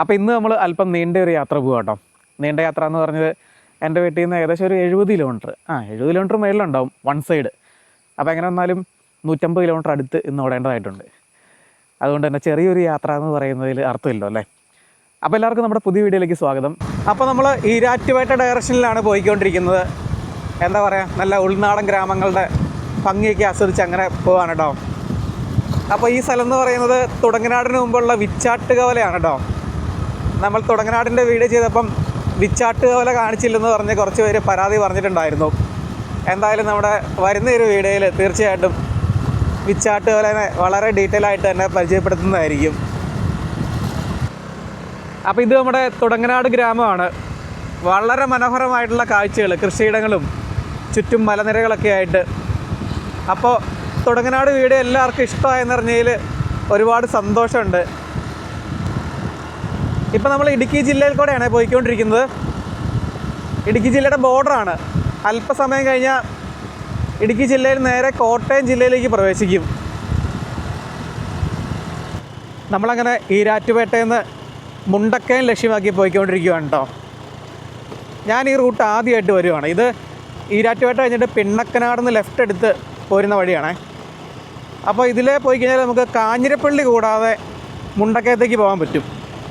അപ്പോൾ ഇന്ന് നമ്മൾ അല്പം നീണ്ട ഒരു യാത്ര പോകാം കേട്ടോ. നീണ്ട യാത്ര എന്ന് പറഞ്ഞത് എന്റെ വീട്ടിൽ നിന്ന് ഏകദേശം ഒരു എഴുപത് കിലോമീറ്റർ ആ എഴുപത് കിലോമീറ്റർ മേളിലുണ്ടാവും വൺ സൈഡ് അപ്പോൾ എങ്ങനെ വന്നാലും നൂറ്റമ്പത് കിലോമീറ്റർ അടുത്ത് ഇന്ന് ഓടേണ്ടതായിട്ടുണ്ട്. അതുകൊണ്ട് തന്നെ ചെറിയൊരു യാത്ര എന്ന് പറയുന്നതിൽ അർത്ഥമില്ലോ അല്ലേ? അപ്പോൾ എല്ലാവർക്കും നമ്മുടെ പുതിയ വീഡിയോയിലേക്ക് സ്വാഗതം. അപ്പോൾ നമ്മൾ ഈരാറ്റുപേട്ട ഡയറക്ഷനിലാണ് പോയിക്കൊണ്ടിരിക്കുന്നത്. എന്താ പറയുക നല്ല ഉൾനാടൻ ഗ്രാമങ്ങളുടെ ഭംഗിയൊക്കെ ആസ്വദിച്ച് അങ്ങനെ പോവാണ് കേട്ടോ. അപ്പോൾ ഈ സ്ഥലം എന്ന് പറയുന്നത് തുടങ്ങനാടിന് മുമ്പുള്ള വിച്ചാട്ടുകവലയാണ് കേട്ടോ. നമ്മൾ തുടങ്ങനാടിന്റെ വീഡിയോ ചെയ്തപ്പം വിച്ചാട്ട് പോലെ കാണിച്ചില്ലെന്ന് പറഞ്ഞ് കുറച്ച് പേര് പരാതി പറഞ്ഞിട്ടുണ്ടായിരുന്നു. എന്തായാലും നമ്മുടെ വരുന്ന ഒരു വീഡിയോയിൽ തീർച്ചയായിട്ടും വിച്ചാട്ട് പോലെ വളരെ ഡീറ്റെയിൽ ആയിട്ട് തന്നെ പരിചയപ്പെടുത്തുന്നതായിരിക്കും. അപ്പോൾ ഇത് നമ്മുടെ തുടങ്ങനാട് ഗ്രാമമാണ്. വളരെ മനോഹരമായിട്ടുള്ള കാഴ്ചകൾ കൃഷിയിടങ്ങളും ചുറ്റും മലനിരകളൊക്കെ ആയിട്ട്. അപ്പോൾ തുടങ്ങനാട് വീട് എല്ലാവർക്കും ഇഷ്ടമായെന്ന് പറഞ്ഞതിൽ ഒരുപാട് സന്തോഷമുണ്ട്. ഇപ്പം നമ്മൾ ഇടുക്കി ജില്ലയിൽ കൂടെയാണ് പോയിക്കൊണ്ടിരിക്കുന്നത്. ഇടുക്കി ജില്ലയുടെ ബോർഡറാണ് അല്പസമയം കഴിഞ്ഞാൽ ഇടുക്കി ജില്ലയിൽ നേരെ കോട്ടയം ജില്ലയിലേക്ക് പ്രവേശിക്കും. നമ്മളങ്ങനെ ഈരാറ്റുപേട്ടയിൽ നിന്ന് മുണ്ടക്കയം ലക്ഷ്യമാക്കി പോയിക്കൊണ്ടിരിക്കുകയാണ് കേട്ടോ. ഞാൻ ഈ റൂട്ട് ആദ്യമായിട്ട് വരുവാണ്. ഇത് ഈരാറ്റുപേട്ട കഴിഞ്ഞിട്ട് പിണ്ണക്കനാട് നിന്ന് ലെഫ്റ്റ് എടുത്ത് പോരുന്ന വഴിയാണേ. അപ്പോൾ ഇതിലേ പോയി കഴിഞ്ഞാൽ നമുക്ക് കാഞ്ഞിരപ്പള്ളി കൂടാതെ മുണ്ടക്കയത്തേക്ക് പോകാൻ പറ്റും.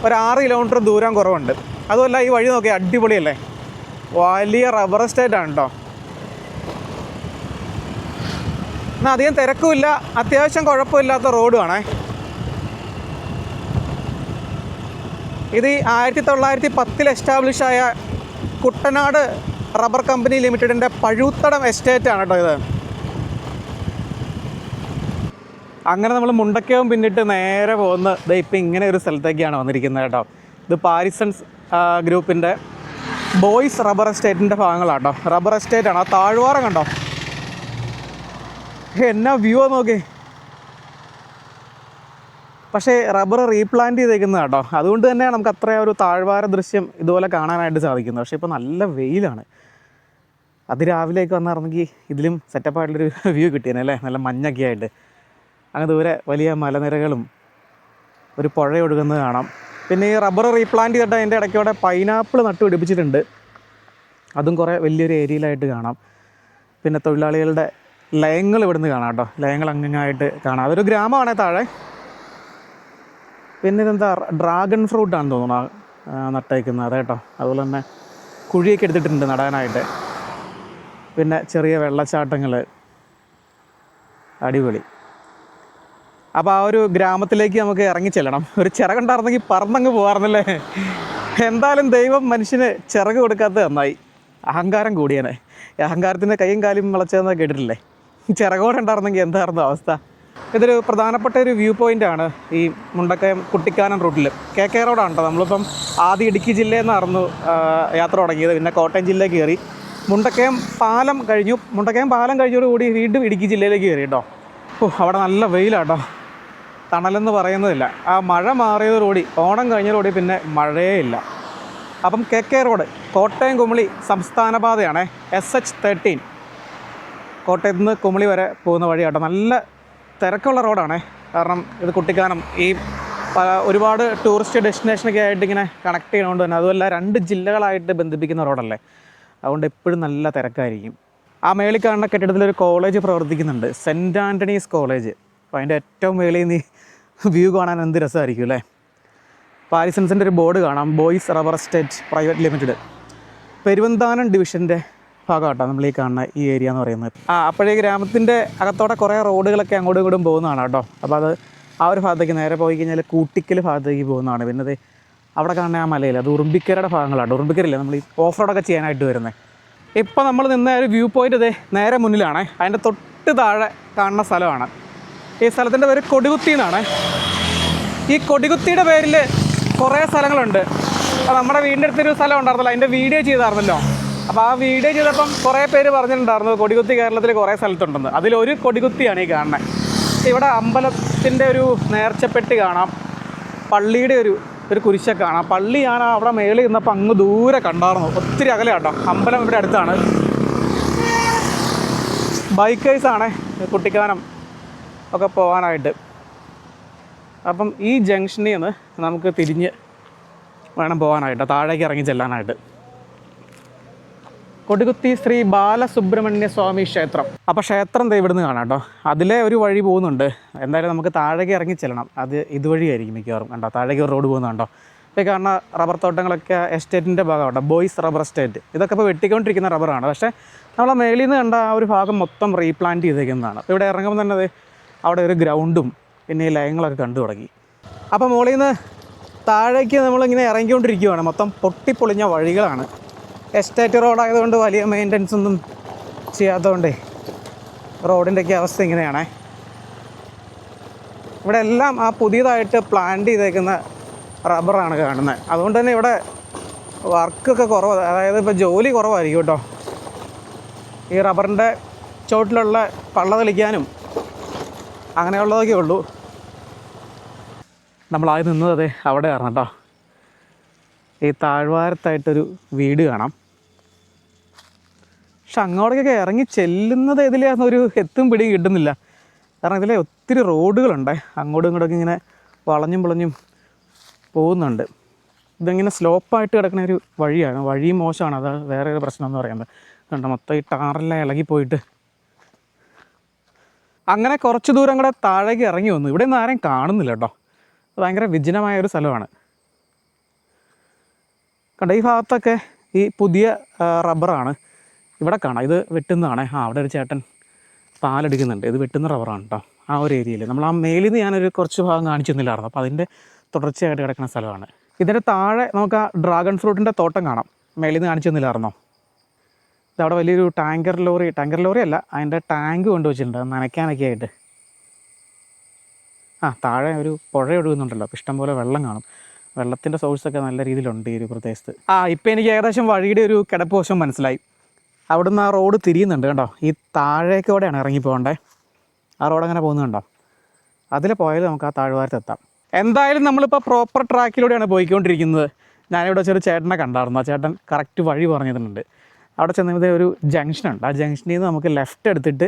ഒരു ആറ് കിലോമീറ്റർ ദൂരം കുറവുണ്ട്. അതുമല്ല ഈ വഴി നോക്കിയാൽ അടിപൊളിയല്ലേ? വലിയ റബ്ബർ എസ്റ്റേറ്റ് ആണ് കേട്ടോ എന്നാൽ അധികം തിരക്കുമില്ല. അത്യാവശ്യം കുഴപ്പമില്ലാത്ത റോഡുമാണേ ഇത് ആയിരത്തി തൊള്ളായിരത്തി പത്തിൽ എസ്റ്റാബ്ലിഷ് ആയ കുട്ടനാട് റബ്ബർ കമ്പനി ലിമിറ്റഡിന്റെ പഴുത്തടം എസ്റ്റേറ്റ് ആണ് കേട്ടോ ഇത്. അങ്ങനെ നമ്മൾ മുണ്ടക്കവും പിന്നിട്ട് നേരെ പോകുന്ന ദേ ഇപ്പം ഇങ്ങനെ ഒരു സ്ഥലത്തേക്കാണ് വന്നിരിക്കുന്നത് കേട്ടോ. ഇത് പാരിസൺസ് ഗ്രൂപ്പിന്റെ ബോയ്സ് റബ്ബർ എസ്റ്റേറ്റിന്റെ ഭാഗങ്ങളാണ് കേട്ടോ റബ്ബർ എസ്റ്റേറ്റ് ആണ് ആ താഴ്വാറ കണ്ടോ? എന്നാ വ്യൂ നോക്കി. പക്ഷേ റബ്ബർ റീപ്ലാന്റ് ചെയ്തേക്കുന്നത് കേട്ടോ. അതുകൊണ്ട് തന്നെ നമുക്ക് അത്ര ഒരു താഴ്വാര ദൃശ്യം ഇതുപോലെ കാണാനായിട്ട് സാധിക്കുന്നത്. പക്ഷേ ഇപ്പോൾ നല്ല വെയിലാണ്. അതിരാവിലേക്ക് വന്നിറങ്ങി ഇതിലും സെറ്റപ്പായിട്ടുള്ളൊരു വ്യൂ കിട്ടിയേനെ അല്ലേ? നല്ല മഞ്ഞൊക്കെ ആയിട്ട് അങ്ങ് ദൂരെ വലിയ മലനിരകളും ഒരു പുഴ ഒഴുകുന്നത് കാണാം. പിന്നെ ഈ റബ്ബർ റീപ്ലാന്റ് ചെയ്തിട്ട് അതിന്റെ ഇടയ്ക്കൂടെ പൈനാപ്പിൾ നട്ടു പിടിപ്പിച്ചിട്ടുണ്ട്. അതും കുറേ വലിയൊരു ഏരിയയിലായിട്ട് കാണാം. പിന്നെ തൊഴിലാളികളുടെ ലയങ്ങൾ ഇവിടുന്ന് കാണാം കേട്ടോ. ലയങ്ങൾ അങ്ങായിട്ട് കാണാം. അതൊരു ഗ്രാമമാണ് താഴെ. പിന്നെ ഇതെന്താ ഡ്രാഗൺ ഫ്രൂട്ടാണ് തോന്നുന്നു നട്ടേക്കുന്നത്. അതെ കേട്ടോ അതുപോലെ തന്നെ കുഴിയൊക്കെ എടുത്തിട്ടുണ്ട് നടാനായിട്ട്. പിന്നെ ചെറിയ വെള്ളച്ചാട്ടങ്ങൾ അടിപൊളി. അപ്പോൾ ആ ഒരു ഗ്രാമത്തിലേക്ക് നമുക്ക് ഇറങ്ങി ചെല്ലണം. ഒരു ചിറകുണ്ടായിരുന്നെങ്കിൽ പറന്നങ്ങ് പോകാറുന്നല്ലേ എന്തായാലും ദൈവം മനുഷ്യന് ചിറക് കൊടുക്കാത്തത് നന്നായി. അഹങ്കാരം കൂടിയാണ്. അഹങ്കാരത്തിന്റെ കൈയും കാലും വിളച്ചതെന്ന് കേട്ടിട്ടില്ലേ? ചിറകോടെ ഉണ്ടായിരുന്നെങ്കിൽ എന്തായിരുന്നു അവസ്ഥ? ഇതൊരു പ്രധാനപ്പെട്ട ഒരു വ്യൂ പോയിന്റാണ് ഈ മുണ്ടക്കയം കുട്ടിക്കാനം റൂട്ടിൽ കെ കെ റോഡാണ് കേട്ടോ നമ്മളിപ്പം ആദ്യം ഇടുക്കി ജില്ലയിൽ നിന്നായിരുന്നു യാത്ര തുടങ്ങിയത്. പിന്നെ കോട്ടയം ജില്ല കയറി. മുണ്ടക്കയം പാലം കഴിഞ്ഞു. മുണ്ടക്കയം പാലം കഴിഞ്ഞോടുകൂടി വീണ്ടും ഇടുക്കി ജില്ലയിലേക്ക് കയറി കേട്ടോ. ഓ അവിടെ നല്ല വെയിലാട്ടോ. തണലെന്ന് പറയുന്നതില്ല. ആ മഴ മാറിയതോടുകൂടി ഓണം കഴിഞ്ഞതോടുകൂടി പിന്നെ മഴയേ ഇല്ല അപ്പം K K road Kottayam Kumily സംസ്ഥാന പാതയാണേ എസ് എച്ച് തേർട്ടീൻ കോട്ടയത്ത് നിന്ന് കുമളി വരെ പോകുന്ന വഴിയാട്ടോ നല്ല തിരക്കുള്ള റോഡാണേ. കാരണം ഇത് കുട്ടിക്കാനം ഈ ഒരുപാട് ടൂറിസ്റ്റ് ഡെസ്റ്റിനേഷനൊക്കെ ആയിട്ട് ഇങ്ങനെ കണക്ട് ചെയ്യണോണ്ട് തന്നെ അതുമല്ല രണ്ട് ജില്ലകളായിട്ട് ബന്ധിപ്പിക്കുന്ന റോഡല്ലേ. അതുകൊണ്ട് എപ്പോഴും നല്ല തിരക്കായിരിക്കും. ആ മേളിൽ കാണുന്ന കെട്ടിടത്തിലൊരു കോളേജ് പ്രവർത്തിക്കുന്നുണ്ട് സെന്റ് ആന്റണീസ് കോളേജ്. അപ്പോൾ അതിന്റെ ഏറ്റവും മേളിൽ നിന്ന് വ്യൂ കാണാൻ എന്ത് രസമായിരിക്കും അല്ലേ? പാരിസൺസിന്റെ ഒരു ബോർഡ് കാണാം. Boyce rubber estate private limited. Peruvanthanam ഡിവിഷന്റെ ഭാഗമാട്ടോ നമ്മൾ ഈ കാണുന്ന ഈ ഏരിയ എന്ന് പറയുന്നത്. ആ അപ്പോഴേ ഗ്രാമത്തിന്റെ അകത്തോടെ കുറേ റോഡുകളൊക്കെ അങ്ങോട്ടും ഇങ്ങോട്ടും പോകുന്നതാണ് കേട്ടോ. അപ്പോൾ അത് ആ ഒരു ഭാഗത്തേക്ക് നേരെ പോയി കഴിഞ്ഞാൽ കൂട്ടിക്കൽ ഭാഗത്തേക്ക് പോകുന്നതാണ്. പിന്നെ അത് അവിടെ കാണുന്ന ആ മലയിൽ അത് ഉറുമ്പിക്കരയുടെ ഭാഗങ്ങളാണ്. ഉറുമ്പിക്കരയില്ല നമ്മൾ ഈ ഓഫ് റോഡൊക്കെ ചെയ്യാനായിട്ട് വരുന്നത് ഇപ്പോൾ നമ്മൾ നിന്ന ഒരു വ്യൂ പോയിന്റ് ഇതേ നേരെ മുന്നിലാണ്. അതിന്റെ തൊട്ട് താഴെ കാണുന്ന സ്ഥലമാണ്. ഈ സ്ഥലത്തിന്റെ പേര് കൊടികുത്തി എന്നാണ്. ഈ കൊടികുത്തിയുടെ പേരിൽ കുറേ സ്ഥലങ്ങളുണ്ട്. നമ്മുടെ വീടിന്റെ അടുത്തൊരു സ്ഥലം ഉണ്ടായിരുന്നല്ലോ. അതിന്റെ വീഡിയോ ചെയ്തായിരുന്നല്ലോ. അപ്പോൾ ആ വീഡിയോ ചെയ്തപ്പം കുറേ പേര് പറഞ്ഞിട്ടുണ്ടായിരുന്നു കൊടികുത്തി കേരളത്തിൽ കുറേ സ്ഥലത്തുണ്ടെന്ന്. അതിലൊരു കൊടികുത്തിയാണ് ഈ കാണുന്നത്. ഇവിടെ അമ്പലത്തിന്റെ ഒരു നേർച്ചപ്പെട്ടി കാണാം. പള്ളിയുടെ ഒരു ഒരു കുരിശ കാണാം. പള്ളി ഞാൻ അവിടെ മേളിൽ നിന്നപ്പോൾ അങ്ങ് ദൂരെ കണ്ടായിരുന്നു. ഒത്തിരി അകലെ കേട്ടോ അമ്പലം ഇവിടെ അടുത്താണ്. ബൈക്കേഴ്സാണ് കുട്ടിക്കാനം. ഒക്കെ പോകാനായിട്ട്. അപ്പം ഈ ജംഗ്ഷനിൽ നിന്ന് നമുക്ക് തിരിഞ്ഞ് വേണം പോകാനായിട്ട് താഴേക്ക് ഇറങ്ങി ചെല്ലാനായിട്ട്. കൊടികുത്തി ശ്രീ ബാലസുബ്രഹ്മണ്യ സ്വാമി ക്ഷേത്രം. അപ്പോൾ ക്ഷേത്രം ഇവിടുന്ന് കാണാം കേട്ടോ. അതിലെ ഒരു വഴി പോകുന്നുണ്ട്. എന്തായാലും നമുക്ക് താഴേക്ക് ഇറങ്ങി ചെല്ലണം. അത് ഇതുവഴിയായിരിക്കും മിക്കവാറും കണ്ടോ? താഴേക്ക് ഒരു റോഡ് പോകുന്നുണ്ടോ ഇപ്പോൾ കാണുന്ന റബ്ബർ തോട്ടങ്ങളൊക്കെ എസ്റ്റേറ്റിന്റെ ഭാഗമാണ് ബോയ്സ് റബ്ബർ എസ്റ്റേറ്റ്. ഇതൊക്കെ ഇപ്പോൾ വെട്ടിക്കൊണ്ടിരിക്കുന്ന റബ്ബറാണ്. പക്ഷേ നമ്മളെ മേളിൽ നിന്ന് കണ്ട ആ ഒരു ഭാഗം മൊത്തം റീപ്ലാന്റ് ചെയ്തേക്കുന്നതാണ്. ഇവിടെ ഇറങ്ങുമ്പോൾ തന്നെ അവിടെ ഒരു ഗ്രൗണ്ടും പിന്നെ ഈ ലയങ്ങളൊക്കെ കണ്ടു തുടങ്ങി. അപ്പോൾ മുകളിൽ നിന്ന് താഴേക്ക് നമ്മളിങ്ങനെ ഇറങ്ങിക്കൊണ്ടിരിക്കുകയാണ് മൊത്തം പൊട്ടിപ്പൊളിഞ്ഞ വഴികളാണ്. എസ്റ്റേറ്റ് റോഡായതുകൊണ്ട് വലിയ മെയിന്റനൻസ് ഒന്നും ചെയ്യാത്തതുകൊണ്ടേ റോഡിന്റെയൊക്കെ അവസ്ഥ ഇങ്ങനെയാണ്. ഇവിടെ എല്ലാം ആ പുതിയതായിട്ട് പ്ലാന്റ് ചെയ്തേക്കുന്ന റബ്ബറാണ് കാണുന്നത്. അതുകൊണ്ട് തന്നെ ഇവിടെ വർക്കൊക്കെ കുറവ്. അതായത് ഇപ്പോൾ ജോലി കുറവായിരിക്കും കേട്ടോ. ഈ റബ്ബറിന്റെ ചോട്ടിലുള്ള പള്ള തെളിക്കാനും അങ്ങനെയുള്ളതൊക്കെ ഉള്ളൂ. നമ്മളാദ്യം നിന്നത് അതെ അവിടെ കാരണം കേട്ടോ. ഈ താഴ്വാരത്തായിട്ടൊരു വീട് കാണാം. പക്ഷെ അങ്ങോട്ടേക്കൊക്കെ ഇറങ്ങി ചെല്ലുന്നത് ഇതിലാന്നൊരു എത്തും പിടിയും കിട്ടുന്നില്ല. കാരണം ഇതിലെ ഒത്തിരി റോഡുകളുണ്ട്. അങ്ങോട്ടും ഇങ്ങോട്ടൊക്കെ ഇങ്ങനെ വളഞ്ഞും പൊളഞ്ഞും പോകുന്നുണ്ട്. ഇതിങ്ങനെ സ്ലോപ്പായിട്ട് കിടക്കുന്ന ഒരു വഴിയാണ്. വഴി മോശമാണ്. അത് വേറെ ഒരു പ്രശ്നം എന്ന് പറയുന്നത്. കണ്ടോ? മൊത്തം ഈ ടാറെല്ലാം ഇളകിപ്പോയിട്ട് അങ്ങനെ കുറച്ച് ദൂരം കൂടെ താഴേക്ക് ഇറങ്ങി വന്നു. ഇവിടെ നിന്ന് ആരെയും കാണുന്നില്ല കേട്ടോ. ഭയങ്കര വിജനമായ ഒരു സ്ഥലമാണ്. കണ്ട ഈ ഭാഗത്തൊക്കെ ഈ പുതിയ റബ്ബറാണ്. ഇവിടെ കാണാം. ഇത് വെട്ടുന്നതാണ്. ആ അവിടെ ഒരു ചേട്ടൻ പാലെടുക്കുന്നുണ്ട്. ഇത് വെട്ടുന്ന റബ്ബറാണ് കേട്ടോ. ആ ഒരു ഏരിയയിൽ. നമ്മൾ ആ മേലിൽ നിന്ന് ഞാനൊരു കുറച്ച് ഭാഗം കാണിച്ചു തന്നില്ലായിരുന്നു അപ്പോൾ അതിന്റെ തുടർച്ചയായിട്ട് കിടക്കുന്ന സ്ഥലമാണ്. ഇതിന്റെ താഴെ നമുക്ക് ആ ഡ്രാഗൺ ഫ്രൂട്ടിന്റെ തോട്ടം കാണാം. മേലിൽ നിന്ന് കാണിച്ചു തന്നില്ലായിരുന്നോ അവിടെ വലിയൊരു ടാങ്കർ ലോറി ടാങ്കർ ലോറി അല്ല അതിന്റെ ടാങ്ക് കൊണ്ടുവച്ചിട്ടുണ്ട് വെച്ചിട്ടുണ്ട് നനയ്ക്കാനൊക്കെ ആയിട്ട് ആ താഴെ ഒരു പുഴ ഒഴുകുന്നുണ്ടല്ലോ അപ്പം ഇഷ്ടംപോലെ വെള്ളം കാണും. വെള്ളത്തിന്റെ സോഴ്സൊക്കെ നല്ല രീതിയിലുണ്ട് ഈ ഒരു പ്രദേശത്ത്. ആ ഇപ്പം എനിക്ക് ഏകദേശം വഴിയുടെ ഒരു കിടപ്പ് വശം മനസ്സിലായി. അവിടുന്ന് ആ റോഡ് തിരിയുന്നുണ്ട് കേട്ടോ ഈ താഴേക്കോടെയാണ് ഇറങ്ങി പോകണ്ടേ? ആ റോഡ് അങ്ങനെ പോകുന്നുണ്ടോ കണ്ടോ? അതിൽ പോയാൽ നമുക്ക് ആ താഴ്വാരത്തെത്താം എന്തായാലും നമ്മളിപ്പോൾ പ്രോപ്പർ ട്രാക്കിലൂടെയാണ് പോയിക്കൊണ്ടിരിക്കുന്നത്. ഞാനിവിടെ വെച്ചൊരു ചേട്ടനെ കണ്ടായിരുന്നു. ആ ചേട്ടൻ കറക്റ്റ് വഴി പറഞ്ഞിട്ടുണ്ട്. അവിടെ ചെന്നപ്പോൾ ഒരു ജംഗ്ഷൻ ഉണ്ട്. ആ ജംഗ്ഷനിൽ നിന്ന് നമുക്ക് ലെഫ്റ്റ് എടുത്തിട്ട്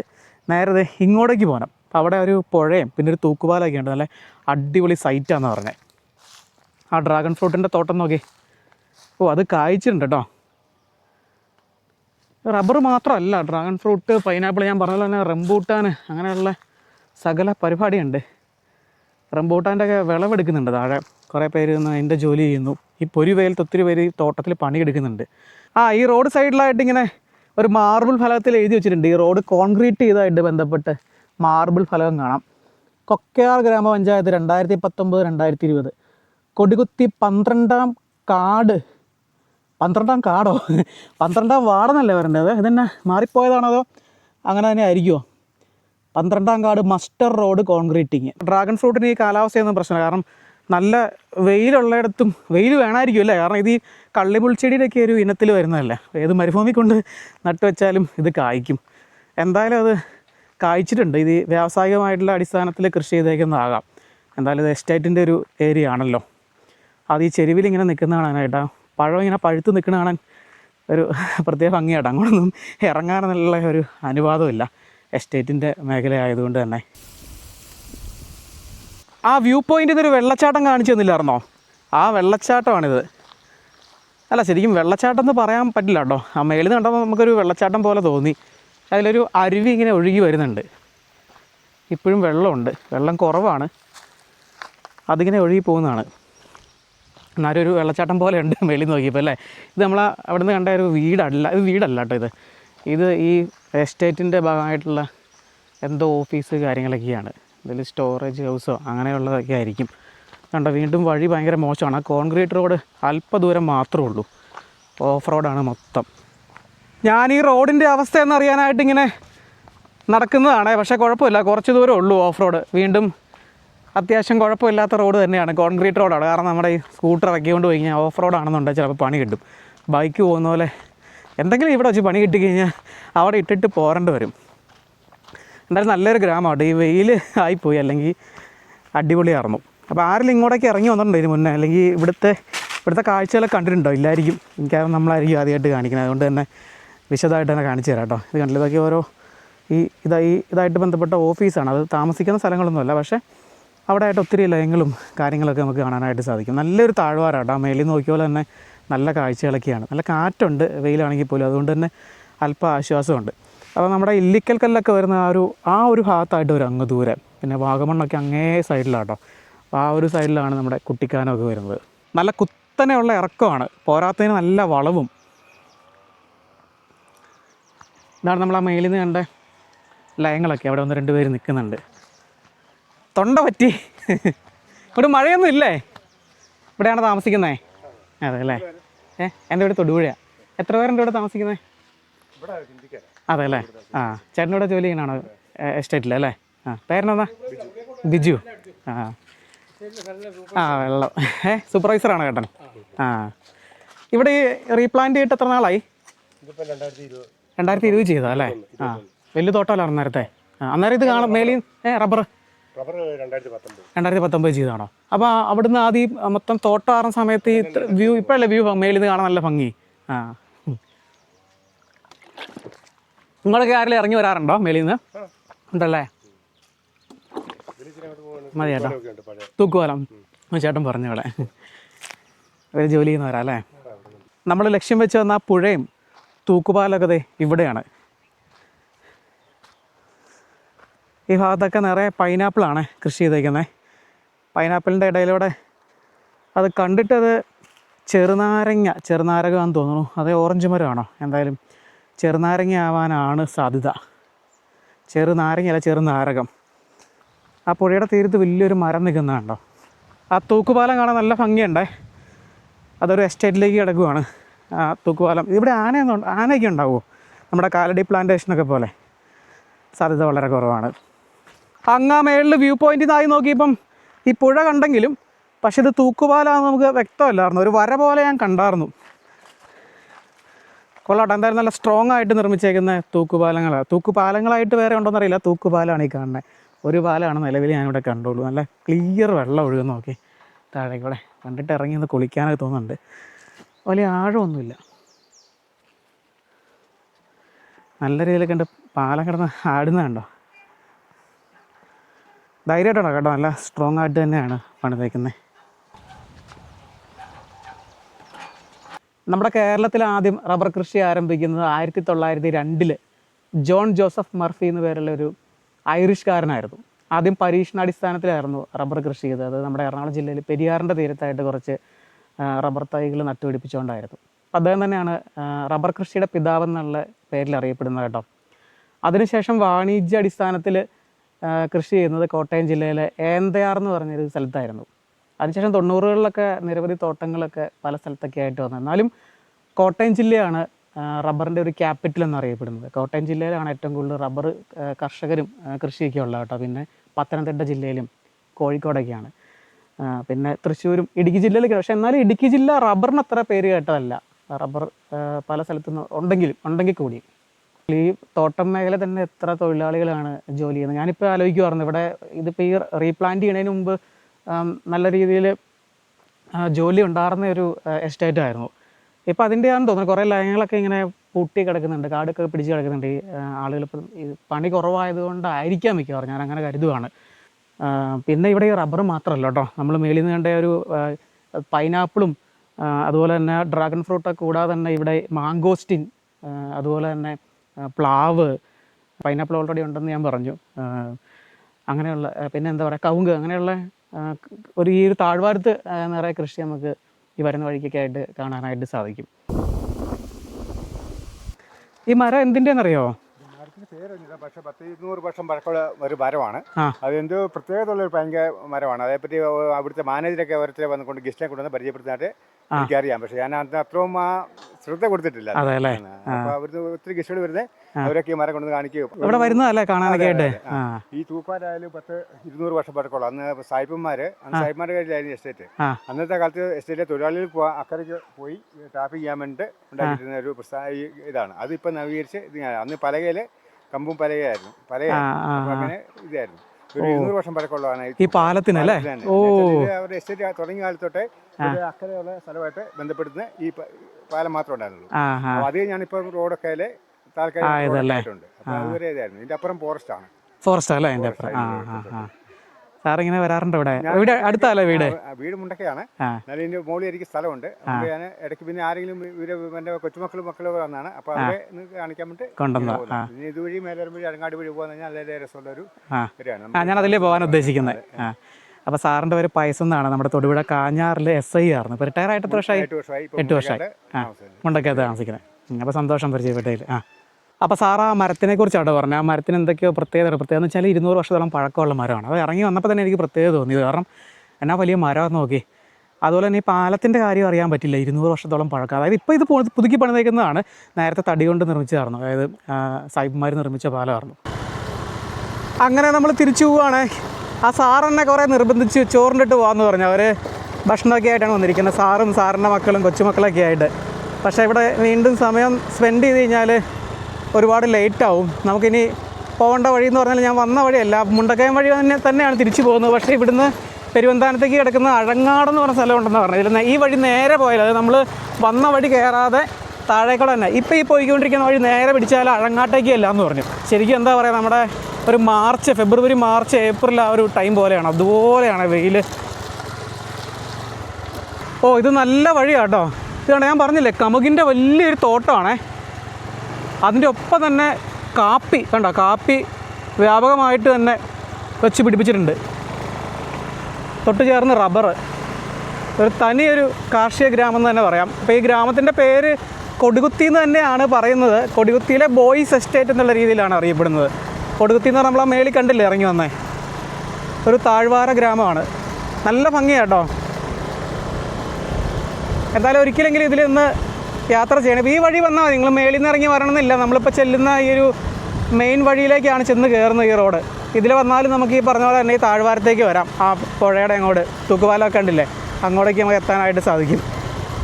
നേരെ ഇങ്ങോട്ടേക്ക് പോകണം അവിടെ ഒരു പുഴയും പിന്നെ ഒരു തൂക്കുപാലൊക്കെ ഉണ്ട്. നല്ല അടിപൊളി സൈറ്റാണെന്ന് പറഞ്ഞത് ആ ഡ്രാഗൺ ഫ്രൂട്ടിന്റെ തോട്ടം നോക്കി. ഓ അത് കായ്ച്ചിട്ടുണ്ട് കേട്ടോ റബ്ബർ മാത്രമല്ല ഡ്രാഗൺ ഫ്രൂട്ട് പൈനാപ്പിൾ ഞാൻ പറഞ്ഞ തന്നെ റംബൂട്ടാൻ അങ്ങനെയുള്ള സകല പരിപാടിയുണ്ട്. റംബൂട്ടാന്റെ ഒക്കെ വിളവെടുക്കുന്നുണ്ട് താഴെ. കുറേ പേര് അതിന്റെ ജോലി ചെയ്യുന്നു. ഈ പൊരി വെയിലത്ത് ഒത്തിരി പേര് തോട്ടത്തിൽ പണിയെടുക്കുന്നുണ്ട്. ആ ഈ റോഡ് സൈഡിലായിട്ട് ഇങ്ങനെ ഒരു മാർബിൾ ഫലകത്തിൽ എഴുതി വെച്ചിട്ടുണ്ട്. ഈ റോഡ് കോൺക്രീറ്റ് ചെയ്തതായിട്ട് ബന്ധപ്പെട്ട് മാർബിൾ ഫലകം കാണാം. കൊക്കയാർ ഗ്രാമപഞ്ചായത്ത് രണ്ടായിരത്തി പത്തൊമ്പത് രണ്ടായിരത്തി ഇരുപത് കൊടികുത്തി പന്ത്രണ്ടാം കാട്. പന്ത്രണ്ടാം കാടോ? പന്ത്രണ്ടാം വാർഡെന്നല്ലേ വരേണ്ടത് ഇതെന്നെ മാറിപ്പോയതാണോ അതോ അങ്ങനെ തന്നെ ആയിരിക്കുമോ പന്ത്രണ്ടാം കാട് മസ്റ്റർ റോഡ് കോൺക്രീറ്റിങ്. ഡ്രാഗൺ ഫ്രൂട്ടിന് ഈ കാലാവസ്ഥയൊന്നും പ്രശ്നമില്ല. കാരണം നല്ല വെയിലുള്ളിടത്തും വെയിൽ വേണമായിരിക്കും അല്ലേ? കാരണം ഇത് ഈ കള്ളിമുൾച്ചെടിയുടെയൊക്കെ ഒരു ഇനത്തിൽ വരുന്നതല്ലേ? ഏത് മരുഭൂമി കൊണ്ട് നട്ടുവെച്ചാലും ഇത് കായ്ക്കും. എന്തായാലും അത് കായ്ച്ചിട്ടുണ്ട്. ഇത് വ്യാവസായികമായിട്ടുള്ള അടിസ്ഥാനത്തിൽ കൃഷി ചെയ്തേക്കുന്നതാകാം. എന്തായാലും ഇത് എസ്റ്റേറ്റിന്റെ ഒരു ഏരിയ ആണല്ലോ. അത് ഈ ചെരുവിൽ ഇങ്ങനെ നിൽക്കുന്ന കാണാനായിട്ടാ പഴം ഇങ്ങനെ പഴുത്ത് നിൽക്കുന്ന കാണാൻ ഒരു പ്രത്യേക ഭംഗിയായിട്ട് അങ്ങോട്ടൊന്നും ഇറങ്ങാനെന്നുള്ള ഒരു അനുവാദമില്ല. എസ്റ്റേറ്റിന്റെ മേഖല ആയതുകൊണ്ട് തന്നെ. ആ വ്യൂ പോയിന്റിൽ നിന്നൊരു വെള്ളച്ചാട്ടം കാണിച്ചു തന്നില്ലായിരുന്നോ? ആ വെള്ളച്ചാട്ടമാണിത്. അല്ല ശരിക്കും വെള്ളച്ചാട്ടം എന്ന് പറയാൻ പറ്റില്ല കേട്ടോ. ആ മേളിൽ നിന്ന് കണ്ടപ്പോൾ നമുക്കൊരു വെള്ളച്ചാട്ടം പോലെ തോന്നി. അതിലൊരു അരുവി ഇങ്ങനെ ഒഴുകി വരുന്നുണ്ട്. ഇപ്പോഴും വെള്ളമുണ്ട്. വെള്ളം കുറവാണ്. അതിങ്ങനെ ഒഴുകി പോകുന്നതാണ്. എന്നാലും ഒരു വെള്ളച്ചാട്ടം പോലെ ഉണ്ട് മേളിൽ നോക്കിയപ്പോൾ അല്ലേ? ഇത് നമ്മൾ അവിടെ നിന്ന് കണ്ട ഒരു വീടല്ല. ഇത് വീടല്ല കേട്ടോ ഇത്. ഇത് ഈ എസ്റ്റേറ്റിന്റെ ഭാഗമായിട്ടുള്ള എന്തോ ഓഫീസ് കാര്യങ്ങളൊക്കെയാണ്. ഇതിൽ സ്റ്റോറേജ് ഹൗസോ അങ്ങനെയുള്ളതൊക്കെ ആയിരിക്കും. കണ്ടോ വീണ്ടും വഴി ഭയങ്കര മോശമാണ്. ആ കോൺക്രീറ്റ് റോഡ് അല്പദൂരം മാത്രമേ ഉള്ളൂ. ഓഫ് റോഡാണ് മൊത്തം. ഞാൻ ഈ റോഡിന്റെ അവസ്ഥ എന്നറിയാനായിട്ട് ഇങ്ങനെ നടക്കുന്നതാണ് പക്ഷേ കുഴപ്പമില്ല. കുറച്ച് ദൂരം ഉള്ളൂ ഓഫ് റോഡ് വീണ്ടും അത്യാവശ്യം കുഴപ്പമില്ലാത്ത റോഡ് തന്നെയാണ്. കോൺക്രീറ്റ് റോഡാണ് കാരണം നമ്മുടെ ഈ സ്കൂട്ടർ ഇറക്കിക്കൊണ്ട് പോയി കഴിഞ്ഞാൽ ഓഫ് റോഡാണെന്നുണ്ടെങ്കിൽ ചിലപ്പോൾ പണി കിട്ടും. ബൈക്ക് പോകുന്ന പോലെ എന്തെങ്കിലും ഇവിടെ വെച്ച് പണി കിട്ടിക്കഴിഞ്ഞാൽ അവിടെ ഇട്ടിട്ട് പോരേണ്ടി വരും. എന്തായാലും നല്ലൊരു ഗ്രാമമാണ് ഈ വെയിൽ ആയിപ്പോയി അല്ലെങ്കിൽ അടിപൊളിയായിരുന്നു അപ്പോൾ ആരെങ്കിലും ഇങ്ങോട്ടേക്ക് ഇറങ്ങി വന്നിട്ടുണ്ടോ ഇതിന് മുന്നേ? അല്ലെങ്കിൽ ഇവിടുത്തെ ഇവിടുത്തെ കാഴ്ചകളൊക്കെ കണ്ടിട്ടുണ്ടോ? ഇല്ലായിരിക്കും. എനിക്കത് നമ്മളായിരിക്കും ആദ്യമായിട്ട് കാണിക്കുന്നത്. അതുകൊണ്ട് തന്നെ വിശദമായിട്ട് തന്നെ കാണിച്ചു തരാം കേട്ടോ. ഇത് കണ്ടില്ല? ഇതൊക്കെ ഓരോ ഈ ഇതായി ഇതായിട്ട് ബന്ധപ്പെട്ട ഓഫീസാണ്. അത് താമസിക്കുന്ന സ്ഥലങ്ങളൊന്നുമല്ല പക്ഷേ അവിടെ ആയിട്ട് ഒത്തിരി ലയങ്ങളും കാര്യങ്ങളൊക്കെ നമുക്ക് കാണാനായിട്ട് സാധിക്കും. നല്ലൊരു താഴ്വാരാണ് ആ മേലിൽ നോക്കിയ പോലെ തന്നെ നല്ല കാഴ്ചകളൊക്കെയാണ്. നല്ല കാറ്റുണ്ട് വെയിലാണെങ്കിൽ പോലും. അതുകൊണ്ട് തന്നെ അല്പ ആശ്വാസമുണ്ട് അപ്പോൾ നമ്മുടെ ഇല്ലിക്കൽ കല്ലൊക്കെ വരുന്ന ആ ഒരു ആ ഒരു ഭാഗത്തായിട്ട് വരും അങ്ങ് ദൂരെ പിന്നെ വാഗമണ്ണൊക്കെ അങ്ങേ സൈഡിലാട്ടോ. അപ്പോൾ ആ ഒരു സൈഡിലാണ് നമ്മുടെ കുട്ടിക്കാനമൊക്കെ വരുന്നത്. നല്ല കുത്തനെയുള്ള ഇറക്കമാണ്. പോരാത്തതിന് നല്ല വളവും. ഇതാണ് നമ്മൾ ആ മേലിൽ നിന്ന് കണ്ട ലയങ്ങളൊക്കെ. അവിടെ ഒന്ന് രണ്ട് നിൽക്കുന്നുണ്ട് തൊണ്ട പറ്റി. ഇവിടെ മഴയൊന്നും ഇല്ലേ? ഇവിടെയാണ് താമസിക്കുന്നേ? അതെ അല്ലേ? ഏഹ് എന്റെ ഇവിടെ തൊടുപുഴയാണ് എത്ര പേരുണ്ട് ഇവിടെ താമസിക്കുന്നത് അതെ അല്ലേ ആ ചേട്ടനോടെ ജോലി ചെയ്യണാണോ എസ്റ്റേറ്റിൽ അല്ലേ? ആ പേരെന്നാ? ബിജു. ആ ആ. വെള്ളം. ഏ സൂപ്പർവൈസറാണ് കേട്ടൻ ആ. ഇവിടെ ഈ റീപ്ലാന്റ് ചെയ്തിട്ട് എത്ര നാളായി? രണ്ടായിരത്തി ഇരുപത്. ചെയ്തോ അല്ലേ? ആ. വലിയ തോട്ടമല്ലായിരുന്നു നേരത്തെ. ആ അന്നേരം ഇത് കാണാം. മേലി ഏ റബ്ബർ രണ്ടായിരത്തി പത്തൊമ്പത്. ചെയ്താണോ അപ്പൊ അപ്പോൾ അവിടുന്ന് ആദ്യം മൊത്തം തോട്ടം ആറുന്ന സമയത്ത് ഈ വ്യൂ ഇപ്പോഴല്ലേ വ്യൂ മേലിൽ നിന്ന് കാണാൻ നല്ല ഭംഗി. ആ. നിങ്ങളൊക്കെ ആരെങ്കിലും ഇറങ്ങി വരാറുണ്ടോ മേലിൽ നിന്ന് ഉണ്ടല്ലേ? മതി ചേട്ടാ. പഴയ ചേട്ടൻ പറഞ്ഞു ഇവിടെ ഒരു ജോലി ചെയ്യുന്നവരാ അല്ലേ? നമ്മൾ ലക്ഷ്യം വെച്ച് വന്ന ആ പുഴയും തൂക്കുപാലൊക്കെ ദേ ഇവിടെയാണ്. ഈ ഭാഗത്തൊക്കെ നിറയെ പൈനാപ്പിളാണ് കൃഷി ചെയ്തേക്കുന്നത് പൈനാപ്പിളിന്റെ ഇടയിലൂടെ അത് കണ്ടിട്ടത് ചെറുനാരങ്ങ ചെറുനാരകമാണെന്ന് തോന്നുന്നു. അതേ ഓറഞ്ച് മരമാണോ? എന്തായാലും ചെറുനാരങ്ങ ആവാനാണ് സാധ്യത ചെറുനാരങ്ങയല്ല ചെറുനാരകം ആ പുഴയുടെ തീരത്ത് വലിയൊരു മരം നിൽക്കുന്നതുണ്ടോ ആ തൂക്കുപാലം കാണാൻ നല്ല ഭംഗിയുണ്ടേ. അതൊരു എസ്റ്റേറ്റിലേക്ക് കിടക്കുവാണ്. ആ തൂക്കുപാലം. ഇവിടെ ആനയൊന്നും ആനയൊക്കെ ഉണ്ടാവുമോ നമ്മുടെ കാലടി പ്ലാന്റേഷനൊക്കെ പോലെ. സാധ്യത വളരെ കുറവാണ്. അങ്ങാ മേളിൽ വ്യൂ പോയിന്റിൽ നിന്നായി നോക്കിയപ്പം ഈ പുഴ കണ്ടെങ്കിലും പക്ഷേ ഇത് തൂക്കുപാലാന്ന് നമുക്ക് വ്യക്തമല്ലായിരുന്നു. ഒരു വര പോലെ ഞാൻ കണ്ടായിരുന്നു. കൊള്ളാട്ടെ. എന്തായാലും നല്ല സ്ട്രോങ് ആയിട്ട് നിർമ്മിച്ചേക്കുന്ന തൂക്കുപാലങ്ങളാണ് തൂക്കുപാലങ്ങളായിട്ട് വേറെ ഉണ്ടോന്ന് ഉണ്ടോയെന്നറിയില്ല തൂക്കുപാലമാണ് ഈ കാണുന്നത് ഒരു പാലമാണ് നിലവിൽ ഞാനിവിടെ കണ്ടുള്ളൂ. നല്ല ക്ലിയർ വെള്ളം ഒഴുകുന്ന. നോക്കി താഴേക്കൂടെ. കണ്ടിട്ട് ഇറങ്ങി ഒന്ന് കുളിക്കാനൊക്കെ തോന്നുന്നുണ്ട്. വലിയ ആഴമൊന്നുമില്ല. നല്ല രീതിയിൽ കണ്ട് പാലം കിടന്ന് ആടുന്ന കണ്ടോ? ധൈര്യമായിട്ടാണ് കേട്ടോ? നല്ല സ്ട്രോങ് ആയിട്ട് തന്നെയാണ് പണിതേക്കുന്നത് നമ്മുടെ കേരളത്തിൽ ആദ്യം റബ്ബർ കൃഷി ആരംഭിക്കുന്നത് ആയിരത്തി തൊള്ളായിരത്തി രണ്ടിൽ ജോൺ ജോസഫ് മർഫി എന്ന് പേരുള്ള ഒരു ഐറിഷ്കാരനായിരുന്നു. ആദ്യം പരീക്ഷണാടിസ്ഥാനത്തിലായിരുന്നു റബ്ബർ കൃഷി ചെയ്തത്. അത് നമ്മുടെ എറണാകുളം ജില്ലയിൽ പെരിയാറിന്റെ തീരത്തായിട്ട് കുറച്ച് റബ്ബർ തൈകൾ നട്ടുപിടിപ്പിച്ചുകൊണ്ടായിരുന്നു. അപ്പം അദ്ദേഹം തന്നെയാണ് റബ്ബർ കൃഷിയുടെ പിതാവ് എന്നുള്ള പേരിൽ അറിയപ്പെടുന്നത് കേട്ടോ. അതിനുശേഷം വാണിജ്യ അടിസ്ഥാനത്തിൽ കൃഷി ചെയ്യുന്നത് കോട്ടയം ജില്ലയിലെ ഏന്തയാർ എന്ന് പറഞ്ഞൊരു സ്ഥലത്തായിരുന്നു. അതിനുശേഷം തൊണ്ണൂറുകളിലൊക്കെ നിരവധി തോട്ടങ്ങളൊക്കെ പല സ്ഥലത്തൊക്കെ ആയിട്ട് വന്നു എന്നാലും കോട്ടയം ജില്ലയാണ് റബ്ബറിന്റെ ഒരു ക്യാപിറ്റൽ എന്നറിയപ്പെടുന്നത്. കോട്ടയം ജില്ലയിലാണ് ഏറ്റവും കൂടുതൽ റബ്ബർ കർഷകരും കൃഷിയൊക്കെ ഉള്ളത് കേട്ടോ. പിന്നെ പത്തനംതിട്ട ജില്ലയിലും കോഴിക്കോടൊക്കെയാണ്. പിന്നെ തൃശ്ശൂരും ഇടുക്കി ജില്ലയിലൊക്കെ പക്ഷേ എന്നാലും ഇടുക്കി ജില്ല റബ്ബറിന് അത്ര പേര് കേട്ടതല്ല. റബ്ബർ പല സ്ഥലത്തുനിന്ന് ഉണ്ടെങ്കിലും ഉണ്ടെങ്കിൽ കൂടി ഈ തോട്ടം മേഖല തന്നെ എത്ര തൊഴിലാളികളാണ് ജോലി ചെയ്യുന്നത്? ഞാനിപ്പോൾ ആലോചിക്കുമായിരുന്നു ഇവിടെ ഇതിപ്പോൾ ഈ റീപ്ലാന്റ് ചെയ്യുന്നതിന് മുമ്പ് നല്ല രീതിയിൽ ജോലി ഉണ്ടായിരുന്ന ഒരു എസ്റ്റേറ്റ് ആയിരുന്നു. ഇപ്പോൾ അതിന്റെയാണെന്ന് തോന്നുന്നു. കുറേ ലയങ്ങളൊക്കെ ഇങ്ങനെ പൂട്ടി കിടക്കുന്നുണ്ട്. കാടൊക്കെ പിടിച്ച് കിടക്കുന്നുണ്ട്. ഈ ആളുകൾ ഇപ്പം പണി കുറവായതുകൊണ്ടായിരിക്കാം മിക്കവാറും. ഞാൻ അങ്ങനെ കരുതുവാണ്. പിന്നെ ഇവിടെ ഈ റബ്ബർ മാത്രമല്ല കേട്ടോ. നമ്മൾ മേളിൽ നിന്ന് കണ്ട ഒരു പൈനാപ്പിളും അതുപോലെ തന്നെ ഡ്രാഗൺ ഫ്രൂട്ടൊക്കെ കൂടാതെ തന്നെ ഇവിടെ മാങ്കോസ്റ്റിൻ അതുപോലെ തന്നെ പ്ലാവ് പൈനാപ്പിൾ ഓൾറെഡി ഉണ്ടെന്ന് ഞാൻ പറഞ്ഞു. അങ്ങനെയുള്ള പിന്നെ എന്താ പറയുക കവുങ്ക് അങ്ങനെയുള്ള ഒരു ഈ ഒരു താഴ്വാരത്ത് നിറയെ കൃഷി നമുക്ക് ഈ വരുന്ന വഴിക്കൊക്കെ ആയിട്ട് കാണാനായിട്ട് സാധിക്കും. ഈ മരം എന്തിന്റെന്നറിയോ? മരത്തിന് പക്ഷെ പത്ത് ഇരുന്നൂറ് വർഷം പഴക്കമുള്ള ഒരു മരമാണ്. അതെന്തോ പ്രത്യേകതയുള്ള ഒരു ഭയങ്കര മരമാണ്. അതേപ്പറ്റി അവിടുത്തെ മാനേജറൊക്കെ ഓരോരുത്തരെ വന്നുകൊണ്ട് ഗസ്റ്റിനെ കൊണ്ടുവന്ന് പരിചയപ്പെടുത്താനായിട്ട് എനിക്കറിയാം. പക്ഷെ ഞാൻ അതിന് അത്രയും ആ ശ്രദ്ധ കൊടുത്തിട്ടില്ല. അപ്പൊ അവിടുന്ന് ഒത്തിരി ഗസ്റ്റുകൾ വരുന്നത് അവരൊക്കെ ഈ മരം കൊണ്ട് കാണിക്കും ഇവിടെ വരുന്നതല്ലേ കാണാനൊക്കെ ഈ തൂപ്പാലായാലും പത്ത് ഇരുന്നൂറ് വർഷം പഴക്കമുള്ള അന്ന് സായിപ്പന്മാര് അന്ന് സായിപ്പന്മാരുടെ കയ്യിലായിരുന്നു എസ്റ്റേറ്റ്. അന്നത്തെ കാലത്ത് എസ്റ്റേറ്റിലെ തൊഴിലാളികൾ അക്കരയ്ക്ക് പോയി ട്രാഫിക് ചെയ്യാൻ വേണ്ടിയിട്ട് ഉണ്ടാക്കിയിരുന്ന ഒരു ഇതാണ്. അതിപ്പോൾ നവീകരിച്ച് ഇത് അന്ന് പലകയിൽ കമ്പും പലകയായിരുന്നു. പലക അങ്ങനെ ഇതായിരുന്നു. ഒരു ഇരുന്നൂറ് വർഷം പഴക്കമുള്ളതാണ് ഈ പാലത്തിനല്ലേ? ഓ. അവരുടെ എസ്റ്റേറ്റ് തുടങ്ങിയ കാലത്തോട്ടെ അക്കരയുള്ള സ്ഥലമായിട്ട് ബന്ധപ്പെടുന്ന ഈ പാലം മാത്രമേ ഉണ്ടായിരുന്നുള്ളൂ. അത് ഞാനിപ്പോൾ റോഡൊക്കെ താൽക്കാലിക അപ്പോൾ അതുവരെ ഇതായിരുന്നു. ഇതിന്റെ അപ്പുറം ഫോറസ്റ്റ് ആണ്. ഫോറസ്റ്റ് അല്ലേ? അതിന്റെ അപ്പുറം. സാർ ഇങ്ങനെ വരാറുണ്ട് ഇവിടെ. ഇവിടെ അടുത്താലോ വീട്? വീട് മുണ്ടക്കയാണ്. എന്നാലും ഇതിന്റെ മുകളിൽ എനിക്ക് സ്ഥലമുണ്ട്. ഞാൻ ഇടയ്ക്ക് പിന്നെ ആരെങ്കിലും ഇവർ എന്റെ കൊച്ചുമക്കളും മക്കളും വന്നാണ്. അപ്പൊ അവരെ ഒന്ന് കാണിക്കാൻ വേണ്ടി കൊണ്ടുവന്നു ഇതുവഴി മേലേറും വഴി അരങ്ങാടി വഴി പോകാൻ കഴിഞ്ഞാൽ വളരെ രസമുള്ള ഒരു ഞാൻ അതിലേ പോകാൻ ഉദ്ദേശിക്കുന്നത്. അപ്പൊ അപ്പോൾ സാറിന്റെ പേര് പയസം എന്നാണ് നമ്മുടെ തൊടുപുഴ കാഞ്ഞാറിലെ എസ് ഐ ആയിരുന്നു ഇപ്പോൾ റിട്ടയർ ആയിട്ട് എത്ര വർഷമായി? എട്ട് വർഷമായി. മുണ്ടക്കകത്ത് താമസിക്കുന്നത്. അപ്പോൾ സന്തോഷം പരിചയപ്പെട്ടതിൽ ആ. അപ്പോൾ സാർ ആ മരത്തിനെ കുറിച്ചാണ് പറഞ്ഞത് ആ മരത്തിന് എന്തൊക്കെയോ പ്രത്യേകത പ്രത്യേകത എന്ന് വെച്ചാൽ ഇരുന്നൂറ് വർഷത്തോളം പഴക്കമുള്ള മരമാണ്. അത് ഇറങ്ങി വന്നപ്പോൾ തന്നെ എനിക്ക് പ്രത്യേകത തോന്നിയത് കാരണം എന്നാ വലിയ മരമാണ് നോക്കി. അതുപോലെ തന്നെ ഈ പാലത്തിന്റെ കാര്യം അറിയാൻ പറ്റില്ല. ഇരുന്നൂറ് വർഷത്തോളം പഴക്കം. അതായത് ഇപ്പോൾ ഇത് പുതുക്കി പണിതേക്കുന്നതാണ്. നേരത്തെ തടി കൊണ്ട് നിർമ്മിച്ചതായിരുന്നു. അതായത് സായിപ്പന്മാർ നിർമ്മിച്ച പാലമായിരുന്നു. അങ്ങനെ നമ്മൾ തിരിച്ചു പോവുകയാണ് ആ സാറെന്നെ കുറേ നിർബന്ധിച്ച് ചോറിന്റെ പോകാമെന്ന് പറഞ്ഞു. അവർ ഭക്ഷണമൊക്കെ ആയിട്ടാണ് വന്നിരിക്കുന്നത്. സാറും സാറിന്റെ മക്കളും കൊച്ചുമക്കളൊക്കെ ആയിട്ട്. പക്ഷേ ഇവിടെ വീണ്ടും സമയം സ്പെൻഡ് ചെയ്ത് കഴിഞ്ഞാൽ ഒരുപാട് ലേറ്റാവും നമുക്കിനി പോകേണ്ട വഴി എന്ന് പറഞ്ഞാൽ ഞാൻ വന്ന വഴിയല്ല. മുണ്ടക്കയം വഴി തന്നെ തന്നെയാണ് തിരിച്ചു പോകുന്നത്. പക്ഷേ ഇവിടുന്ന് പെരുവന്താനത്തേക്ക് കിടക്കുന്ന അഴങ്ങാടെന്ന് പറഞ്ഞ സ്ഥലമുണ്ടെന്ന് പറഞ്ഞു ഇതിൽ ഈ വഴി നേരെ പോയാൽ അത് നമ്മൾ വന്ന വഴി കയറാതെ താഴേക്കൂടെ തന്നെ. ഇപ്പം ഈ പോയിക്കൊണ്ടിരിക്കുന്ന വഴി നേരെ പിടിച്ചാൽ അഴങ്ങാട്ടേക്ക് അല്ല എന്ന് പറഞ്ഞു. ശരിക്കും എന്താ പറയുക നമ്മുടെ ഒരു മാർച്ച് ഫെബ്രുവരി മാർച്ച് ഏപ്രിൽ ആ ഒരു ടൈം പോലെയാണ്. അതുപോലെയാണ് വെയിൽ. ഓ ഇത് നല്ല വഴിയാട്ടോ. ഇതാണ് ഞാൻ പറഞ്ഞില്ലേ കമുകിന്റെ വലിയൊരു തോട്ടമാണേ. അതിന്റെ ഒപ്പം തന്നെ കാപ്പി കണ്ടോ? കാപ്പി വ്യാപകമായിട്ട് തന്നെ വെച്ച് പിടിപ്പിച്ചിട്ടുണ്ട്. തൊട്ട് ചേർന്ന് റബ്ബർ. ഒരു തനിയൊരു കാർഷിക ഗ്രാമം എന്ന് തന്നെ പറയാം. അപ്പോൾ ഈ ഗ്രാമത്തിന്റെ പേര് കൊടുകുത്തി എന്ന് തന്നെയാണ് പറയുന്നത്. കൊടുകുത്തിയിലെ ബോയ്സ് എസ്റ്റേറ്റ് എന്നുള്ള രീതിയിലാണ് അറിയപ്പെടുന്നത്. കൊടുകുത്തി എന്ന് പറഞ്ഞാൽ നമ്മൾ ആ മേളിൽ കണ്ടില്ലേ ഇറങ്ങി വന്നേ? ഒരു താഴ്വാര ഗ്രാമമാണ്. നല്ല ഭംഗിയാട്ടോ. എന്തായാലും ഒരിക്കലെങ്കിലും ഇതിൽ നിന്ന് യാത്ര ചെയ്യണം. ഈ വഴി വന്നാൽ മതി. നിങ്ങൾ മേളിൽ നിന്ന് ഇറങ്ങി വരണമെന്നില്ല. നമ്മളിപ്പോൾ ചെല്ലുന്ന ഈ ഒരു മെയിൻ വഴിയിലേക്കാണ് ചെന്ന് കയറുന്നത് ഈ റോഡ് ഇതിൽ വന്നാലും നമുക്ക് ഈ പറഞ്ഞ പോലെ തന്നെ ഈ താഴ്വാരത്തേക്ക് വരാം. ആ പുഴയുടെ അങ്ങോട്ട്. തൂക്കുപാലമൊക്കെ ഉണ്ടില്ലേ അങ്ങോട്ടേക്ക് നമുക്ക് എത്താനായിട്ട് സാധിക്കും.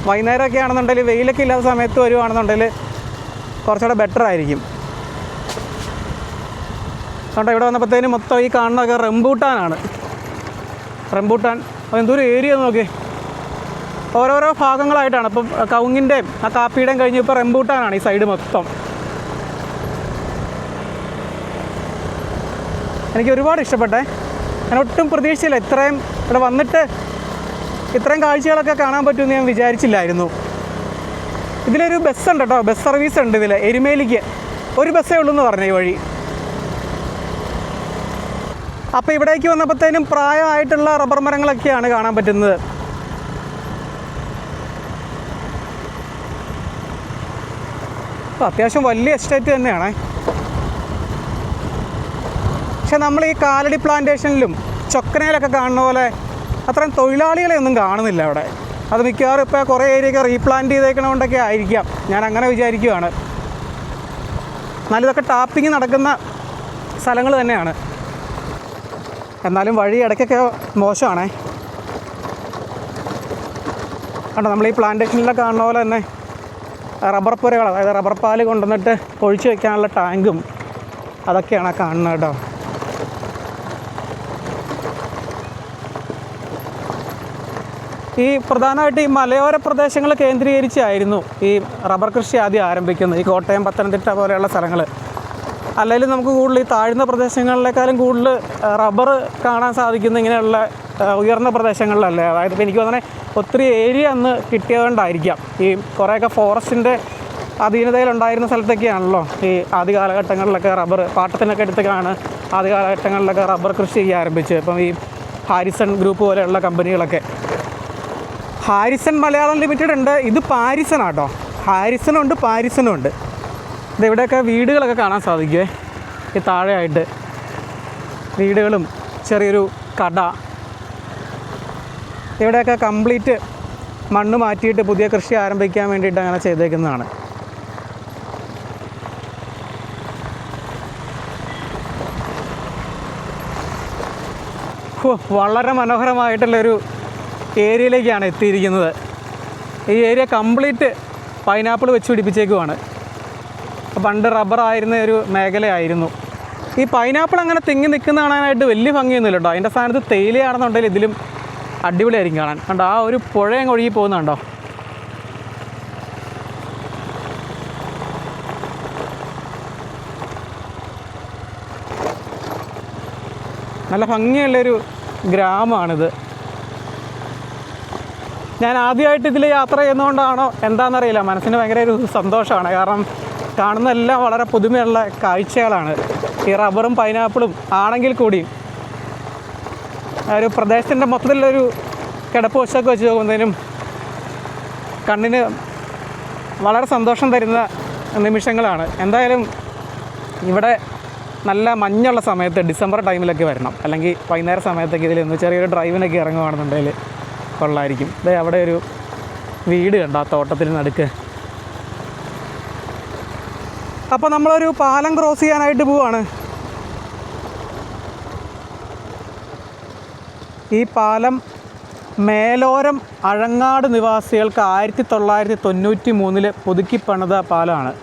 വൈകുന്നേരമൊക്കെ ആണെന്നുണ്ടെങ്കിൽ വെയിലൊക്കെ ഇല്ലാത്ത സമയത്ത് വരുവാണെന്നുണ്ടെങ്കിൽ കുറച്ചുകൂടെ ബെറ്റർ ആയിരിക്കും. അതുകൊണ്ട് ഇവിടെ വന്നപ്പോഴത്തേനും മൊത്തം ഈ കാണുന്നതൊക്കെ റംബൂട്ടാനാണ്. റംബൂട്ടാൻ. അത് ഒരു ഏരിയ നോക്കി ഓരോരോ ഭാഗങ്ങളായിട്ടാണ്. ഇപ്പം കവുങ്ങിന്റെയും ആ കാപ്പിയുടെയും കഴിഞ്ഞ് ഇപ്പോൾ റെമ്പൂട്ടാനാണ് ഈ സൈഡ് മൊത്തം. എനിക്ക് ഒരുപാട് ഇഷ്ടപ്പെട്ടേ. ഞാൻ ഒട്ടും പ്രതീക്ഷിച്ചില്ല. ഇത്രയും ഇവിടെ വന്നിട്ട് ഇത്രയും കാഴ്ചകളൊക്കെ കാണാൻ പറ്റുമെന്ന് ഞാൻ വിചാരിച്ചില്ലായിരുന്നു. ഇതിലൊരു ബസ് ഉണ്ട് കേട്ടോ. ബസ് സർവീസ് ഉണ്ട് ഇതിൽ എരുമേലിക്ക്. ഒരു ബസ്സേ ഉള്ളൂ എന്ന് പറഞ്ഞു ഈ വഴി. അപ്പോൾ ഇവിടേക്ക് വന്നപ്പോഴത്തേനും പ്രായമായിട്ടുള്ള റബ്ബർ മരങ്ങളൊക്കെയാണ് കാണാൻ പറ്റുന്നത്. അത്യാവശ്യം വലിയ എസ്റ്റേറ്റ് തന്നെയാണ്. പക്ഷെ നമ്മൾ ഈ കാലടി പ്ലാന്റേഷനിലും ചൊക്കനയിലൊക്കെ കാണുന്ന പോലെ അത്രയും തൊഴിലാളികളെ ഒന്നും കാണുന്നില്ല അവിടെ. അത് മിക്കവാറും ഇപ്പോൾ കുറേ ഏരിയയൊക്കെ റീപ്ലാന്റ് ചെയ്തേക്കണോണ്ടൊക്കെ ആയിരിക്കാം. ഞാൻ അങ്ങനെ വിചാരിക്കുകയാണ് നല്ലതൊക്കെ ടാപ്പിങ് നടക്കുന്ന സ്ഥലങ്ങൾ തന്നെയാണ്. എന്നാലും വഴി ഇടയ്ക്കൊക്കെ മോശമാണേ. കണ്ടോ നമ്മൾ ഈ പ്ലാന്റേഷനിലൊക്കെ കാണുന്ന പോലെ തന്നെ റബ്ബർ പുരകൾ അതായത് റബ്ബർ പാൽ കൊണ്ടുവന്നിട്ട് ഒഴിച്ചു വെക്കാനുള്ള ടാങ്കും അതൊക്കെയാണ് കാണുന്നത് കേട്ടോ. ഈ പ്രധാനമായിട്ട് ഈ മലയോര പ്രദേശങ്ങൾ കേന്ദ്രീകരിച്ചായിരുന്നു ഈ റബ്ബർ കൃഷി ആദ്യം ആരംഭിക്കുന്നത്. ഈ കോട്ടയം പത്തനംതിട്ട പോലെയുള്ള സ്ഥലങ്ങൾ അല്ലെങ്കിൽ നമുക്ക് കൂടുതൽ ഈ താഴ്ന്ന പ്രദേശങ്ങളിലേക്കാളും കൂടുതൽ റബ്ബർ കാണാൻ സാധിക്കുന്ന ഇങ്ങനെയുള്ള ഉയർന്ന പ്രദേശങ്ങളിലല്ലേ? അതായത് ഇപ്പോൾ എനിക്ക് തോന്നണേ ഒത്തിരി ഏരിയ അന്ന് കിട്ടിയതുകൊണ്ടായിരിക്കാം. ഈ കുറേയൊക്കെ ഫോറസ്റ്റിന്റെ അധീനതയിലുണ്ടായിരുന്ന സ്ഥലത്തൊക്കെയാണല്ലോ ഈ ആദ്യ കാലഘട്ടങ്ങളിലൊക്കെ റബ്ബർ പാട്ടത്തിനൊക്കെ എടുത്തൊക്കെയാണ് ആദ്യ കാലഘട്ടങ്ങളിലൊക്കെ റബ്ബർ കൃഷി ചെയ്യാൻ ആരംഭിച്ചത്. ഇപ്പം ഈ ഹാരിസൺ ഗ്രൂപ്പ് പോലെയുള്ള കമ്പനികളൊക്കെ. ഹാരിസൺ മലയാളം ലിമിറ്റഡ് ഉണ്ട്. ഇത് പാരിസൺ ആട്ടോ ഹാരിസണും ഉണ്ട് പാരിസണും ഉണ്ട് ഇത് ഇവിടെയൊക്കെ വീടുകളൊക്കെ കാണാൻ സാധിക്കുമേ ഈ താഴെയായിട്ട് വീടുകളും ചെറിയൊരു കട. ഇവിടെയൊക്കെ കംപ്ലീറ്റ് മണ്ണ് മാറ്റിയിട്ട് പുതിയ കൃഷി ആരംഭിക്കാൻ വേണ്ടിയിട്ട് അങ്ങനെ ചെയ്തേക്കുന്നതാണ്. വളരെ മനോഹരമായിട്ടുള്ളൊരു ഏരിയയിലേക്കാണ് എത്തിയിരിക്കുന്നത്. ഈ ഏരിയ കംപ്ലീറ്റ് പൈനാപ്പിൾ വെച്ച് പിടിപ്പിച്ചേക്കുവാണ്. പണ്ട് റബ്ബറായിരുന്ന ഒരു മേഖലയായിരുന്നു. ഈ പൈനാപ്പിൾ അങ്ങനെ തിങ്ങി നിൽക്കുന്ന കാണാനായിട്ട് വലിയ ഭംഗിയൊന്നുമില്ല കേട്ടോ. അതിന്റെ സ്ഥാനത്ത് തേയിലയാണെന്നുണ്ടെങ്കിൽ ഇതിലും അടിപൊളിയായിരിക്കും കാണാൻ. കണ്ടോ ആ ഒരു പുഴയും ഒഴുകി പോകുന്നുണ്ടോ നല്ല ഭംഗിയുള്ളൊരു ഗ്രാമമാണിത്. ഞാൻ ആദ്യമായിട്ട് ഇതിൽ യാത്ര ചെയ്യുന്നതുകൊണ്ടാണോ എന്താണെന്നറിയില്ല. മനസ്സിന് ഭയങ്കര ഒരു സന്തോഷമാണ്. കാരണം കാണുന്നതെല്ലാം വളരെ പുതുമയുള്ള കാഴ്ചകളാണ്. ഈ റബ്ബറും പൈനാപ്പിളും ആണെങ്കിൽ കൂടിയും ഒരു പ്രദേശത്തിന്റെ മൊത്തത്തിലൊരു കിടപ്പ് വശമൊക്കെ വെച്ച് നോക്കുമ്പോഴത്തേനും കണ്ണിന് വളരെ സന്തോഷം തരുന്ന നിമിഷങ്ങളാണ്. എന്തായാലും ഇവിടെ നല്ല മഞ്ഞുള്ള സമയത്ത് ഡിസംബർ ടൈമിലൊക്കെ വരണം. അല്ലെങ്കിൽ വൈകുന്നേര സമയത്തൊക്കെ ഇതിൽ ഒന്ന് ചെറിയൊരു ഡ്രൈവിനൊക്കെ ഇറങ്ങുകയാണെന്നുണ്ടെങ്കിൽ കൊള്ളായിരിക്കും. ഇത് അവിടെ ഒരു വീട് കണ്ടോ ആ തോട്ടത്തിൽ നടുക്ക്. അപ്പോൾ നമ്മളൊരു പാലം ക്രോസ് ചെയ്യാനായിട്ട് പോവാണ്. ഈ പാലം മേലോരം അഴങ്ങാട് നിവാസികൾക്ക് ആയിരത്തി തൊള്ളായിരത്തി തൊണ്ണൂറ്റി മൂന്നിൽ പുതുക്കി പണിത പാലമാണ്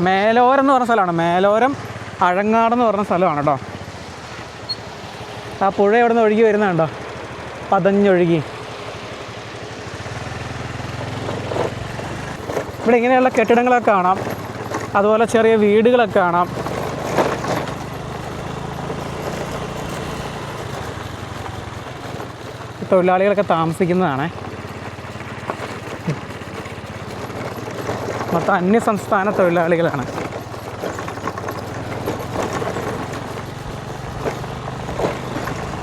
മേലോരം എന്ന് പറഞ്ഞ സ്ഥലമാണ്. മേലോരം അഴങ്ങാട് എന്ന് പറഞ്ഞ സ്ഥലമാണ് കേട്ടോ. ആ പുഴ എവിടെ നിന്ന് ഒഴുകി വരുന്നുണ്ടോ പതഞ്ഞൊഴുകി. ഇവിടെ ഇങ്ങനെയുള്ള കെട്ടിടങ്ങളൊക്കെ കാണാം. അതുപോലെ ചെറിയ വീടുകളൊക്കെ കാണാം. തൊഴിലാളികളൊക്കെ താമസിക്കുന്നതാണ്. മൊത്തം അന്യസംസ്ഥാന തൊഴിലാളികളാണ്.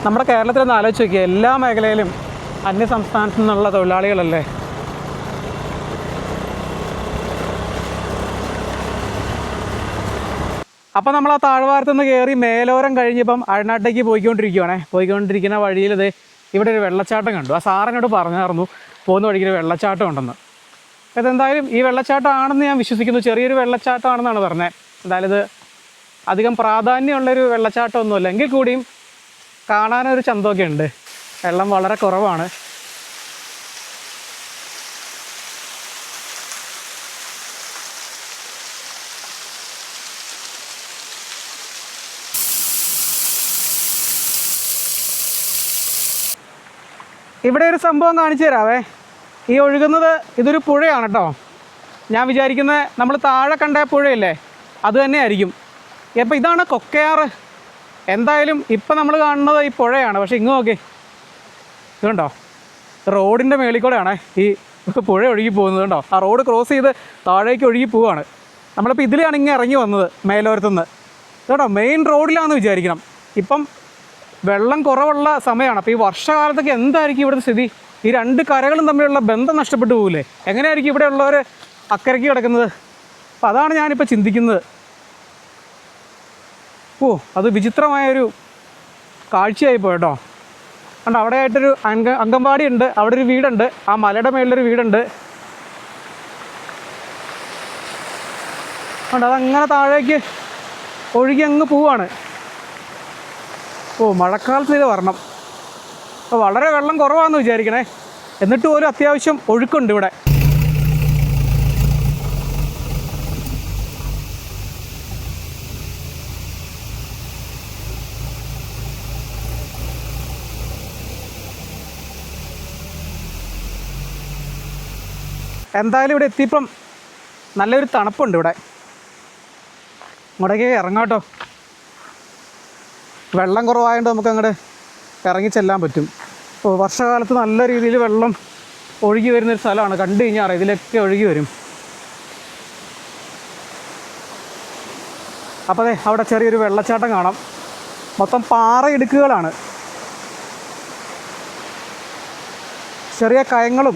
നമ്മുടെ കേരളത്തിൽ ഒന്ന് ആലോചിച്ച് നോക്കിയ എല്ലാ മേഖലയിലും അന്യ സംസ്ഥാനത്തു നിന്നുള്ള തൊഴിലാളികളല്ലേ? അപ്പോൾ നമ്മൾ ആ താഴ്വാരത്തുനിന്ന് കയറി മേലോരം കഴിഞ്ഞിപ്പം അഴനാട്ടേക്ക് പോയിക്കൊണ്ടിരിക്കുകയാണേ പോയിക്കൊണ്ടിരിക്കുന്ന വഴിയിൽ ഇത് ഇവിടെ ഒരു വെള്ളച്ചാട്ടം കണ്ടു. ആ സാറിനോട് പറഞ്ഞായിരുന്നു പോകുന്ന വഴിക്ക് ഒരു വെള്ളച്ചാട്ടം ഉണ്ടെന്ന്. ഇതെന്തായാലും ഈ വെള്ളച്ചാട്ടം ആണെന്ന് ഞാൻ വിശ്വസിക്കുന്നു. ചെറിയൊരു വെള്ളച്ചാട്ടമാണെന്നാണ് പറഞ്ഞത്. എന്തായാലും ഇത് അധികം പ്രാധാന്യമുള്ളൊരു വെള്ളച്ചാട്ടമൊന്നുമല്ല. എങ്കിൽ കൂടിയും കാണാനൊരു ചന്തമൊക്കെ ഉണ്ട്. വെള്ളം വളരെ കുറവാണ്. ഇവിടെ ഒരു സംഭവം കാണിച്ചു തരാവേ. ഈ ഒഴുകുന്നത് ഇതൊരു പുഴയാണ് കേട്ടോ ഞാൻ വിചാരിക്കുന്നത് നമ്മൾ താഴെ കണ്ട പുഴയല്ലേ? അത് തന്നെ ആയിരിക്കും അപ്പോൾ ഇതാണ് കൊക്കയാറ് എന്തായാലും ഇപ്പം നമ്മൾ കാണുന്നത് ഈ പുഴയാണ്. പക്ഷേ ഇങ്ങ് നോക്കി. ഇതുണ്ടോ റോഡിന്റെ മേളിൽ കൂടെയാണ് ഈ പുഴ ഒഴുകി പോകുന്നത് കണ്ടോ? ആ റോഡ് ക്രോസ് ചെയ്ത് താഴേക്ക് ഒഴുകി പോവുകയാണ് നമ്മളിപ്പോൾ ഇതിലാണ് ഇങ്ങനെ ഇറങ്ങി വന്നത് മേലോരത്തുനിന്ന്. കേട്ടോ മെയിൻ റോഡിലാണെന്ന് വിചാരിക്കണം. ഇപ്പം വെള്ളം കുറവുള്ള സമയമാണ് അപ്പോൾ ഈ വർഷകാലത്തൊക്കെ എന്തായിരിക്കും ഇവിടുത്തെ സ്ഥിതി? ഈ രണ്ട് കരകളും തമ്മിലുള്ള ബന്ധം നഷ്ടപ്പെട്ടു പോകില്ലേ എങ്ങനെയായിരിക്കും ഇവിടെ ഉള്ളവർ അക്കരയ്ക്ക് കിടക്കുന്നത്? അപ്പോൾ അതാണ് ഞാനിപ്പോൾ ചിന്തിക്കുന്നത്. ഓ അത് വിചിത്രമായൊരു കാഴ്ചയായി പോയിട്ടോ കണ്ടോ അവിടെ ആയിട്ടൊരു അംഗ അംഗൻവാടി ഉണ്ട് അവിടെ ഒരു വീടുണ്ട് ആ മലയുടെ മേളിലൊരു വീടുണ്ട്. കണ്ടോ അതങ്ങനെ താഴേക്ക് ഒഴുകി അങ്ങ് പോവാണ്. ഓ മഴക്കാലത്ത് ഇത് വരണം. അപ്പോൾ വളരെ വെള്ളം കുറവാണെന്ന് വിചാരിക്കണേ. എന്നിട്ട് പോലും അത്യാവശ്യം ഒഴുക്കുണ്ട് ഇവിടെ. എന്തായാലും ഇവിടെ എത്തിയപ്പം നല്ലൊരു തണുപ്പുണ്ട് ഇവിടെ. ഇങ്ങോട്ടേക്ക് ഇറങ്ങാട്ടോ. വെള്ളം കുറവായതുകൊണ്ട് നമുക്ക് അങ്ങോട്ട് ഇറങ്ങി ചെല്ലാൻ പറ്റും. വർഷകാലത്ത് നല്ല രീതിയിൽ വെള്ളം ഒഴുകി വരുന്നൊരു സ്ഥലമാണ്. കണ്ടു കഴിഞ്ഞാൽ അറിയാം ഇതിലൊക്കെ ഒഴുകി വരും. അപ്പോൾ അതെ അവിടെ ചെറിയൊരു വെള്ളച്ചാട്ടം കാണാം. മൊത്തം പാറ ഇടുക്കുകളാണ്. ചെറിയ കയങ്ങളും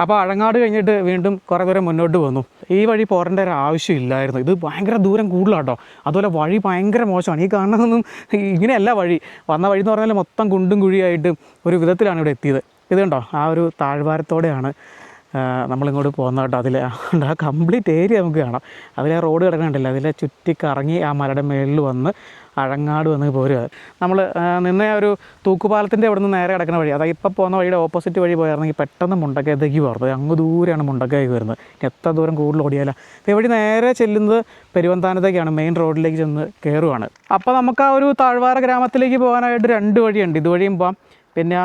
അപ്പോൾ അഴങ്ങാട് കഴിഞ്ഞിട്ട് വീണ്ടും കുറേ ദൂരം മുന്നോട്ട് വന്നു. ഈ വഴി പോരേണ്ട ഒരു ആവശ്യമില്ലായിരുന്നു ഇത് ഭയങ്കര ദൂരം കൂടുതലാട്ടോ. അതുപോലെ വഴി ഭയങ്കര മോശമാണ്. ഈ കാണുന്നതൊന്നും ഇങ്ങനെയല്ല വഴി. വന്ന വഴി എന്ന് പറഞ്ഞാൽ മൊത്തം കുണ്ടും കുഴിയായിട്ട് ഒരു വിധത്തിലാണ് ഇവിടെ എത്തിയത്. ഇത് കണ്ടോ? ആ ഒരു താഴ്വാരത്തോടെയാണ് നമ്മളിങ്ങോട്ട് പോകുന്നത് കേട്ടോ. അതിലെ ആ കംപ്ലീറ്റ് ഏരിയ നമുക്ക് കാണാം. അതിലെ റോഡ് കിടക്കണ്ടല്ലോ അതിലെ ചുറ്റി കറങ്ങി ആ മലയുടെ മേളിൽ വന്ന് അഴങ്ങാട് വന്ന് പോരുക. നമ്മൾ നിന്ന ഒരു തൂക്കുപാലത്തിന്റെ അവിടെ നിന്ന് നേരെ കിടക്കുന്ന വഴി അതായത് ഇപ്പോൾ പോകുന്ന വഴിയുടെ ഓപ്പോസിറ്റ് വഴി പോയായിരുന്നെങ്കിൽ പെട്ടെന്ന് മുണ്ടക്കയത്തേക്ക് പോർത്തത് അങ്ങ് ദൂരെയാണ് മുണ്ടക്കയ്ക്ക് വരുന്നത്. എത്ര ദൂരം കൂടുതൽ ഓടിയാലോ? അപ്പോൾ വഴി നേരെ ചെല്ലുന്നത് പെരുവന്താനത്തേക്കാണ്. മെയിൻ റോഡിലേക്ക് ചെന്ന് കയറുവാണ് അപ്പോൾ നമുക്ക് ആ ഒരു താഴ്വാര ഗ്രാമത്തിലേക്ക് പോകാനായിട്ട് രണ്ട് വഴിയുണ്ട്. ഇതുവഴിയും പോകാം പിന്നെ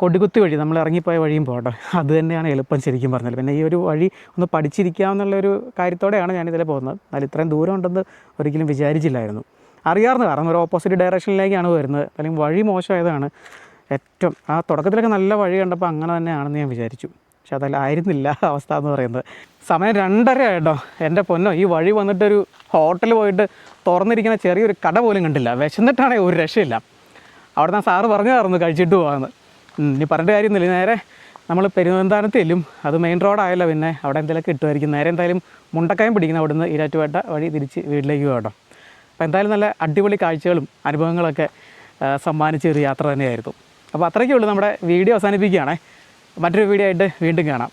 കൊടികുത്തി വഴി നമ്മൾ ഇറങ്ങിപ്പോയ വഴിയും പോകട്ടെ അത് തന്നെയാണ് എളുപ്പം ശരിക്കും പറഞ്ഞത് പിന്നെ ഈ ഒരു വഴി ഒന്ന് പഠിച്ചിരിക്കാമെന്നുള്ളൊരു കാര്യത്തോടെയാണ് ഞാനിതിൽ പോകുന്നത്. എന്നാൽ ഇത്രയും ദൂരം ഉണ്ടെന്ന് ഒരിക്കലും വിചാരിച്ചില്ലായിരുന്നു. അറിയാവുന്ന കാരണം ഒരു ഓപ്പോസിറ്റ് ഡയറക്ഷനിലേക്കാണ് വരുന്നത്. അല്ലെങ്കിൽ വഴി മോശമായതാണ് ഏറ്റവും. ആ തുടക്കത്തിലൊക്കെ നല്ല വഴി കണ്ടപ്പോൾ അങ്ങനെ തന്നെയാണെന്ന് ഞാൻ വിചാരിച്ചു. പക്ഷെ അതല്ല ആയിരുന്നില്ല അവസ്ഥ എന്ന് പറയുന്നത്. സമയം രണ്ടര ആയിട്ടോ? എന്റെ പൊന്നോ ഈ വഴി വന്നിട്ടൊരു ഹോട്ടലിൽ പോയിട്ട് തുറന്നിരിക്കുന്ന ചെറിയൊരു കട പോലും കണ്ടില്ല. വിശന്നിട്ടാണെങ്കിൽ ഒരു രക്ഷയില്ല. അവിടെ നിന്ന് സാറ് പറഞ്ഞു തന്നു കഴിച്ചിട്ട് പോകാമെന്ന്. ഇനി പറഞ്ഞിട്ട് കാര്യമൊന്നുമില്ല. നേരെ നമ്മൾ പെരുവന്താനത്ത് ചെല്ലും അത് മെയിൻ റോഡായല്ലോ പിന്നെ. അവിടെ എന്തെങ്കിലുമൊക്കെ കിട്ടുമായിരിക്കും നേരെ എന്തായാലും മുണ്ടക്കായം പിടിക്കുന്ന അവിടുന്ന് ഈരാറ്റുപേട്ട വഴി തിരിച്ച് വീട്ടിലേക്ക് പോകട്ടോ അപ്പോൾ എന്തായാലും നല്ല അടിപൊളി കാഴ്ചകളും അനുഭവങ്ങളൊക്കെ സമ്മാനിച്ച ഒരു യാത്ര തന്നെയായിരുന്നു. അപ്പോൾ അത്രയ്ക്കേ ഉള്ളൂ നമ്മുടെ വീഡിയോ അവസാനിപ്പിക്കുകയാണേ. മറ്റൊരു വീഡിയോ ആയിട്ട് വീണ്ടും കാണാം.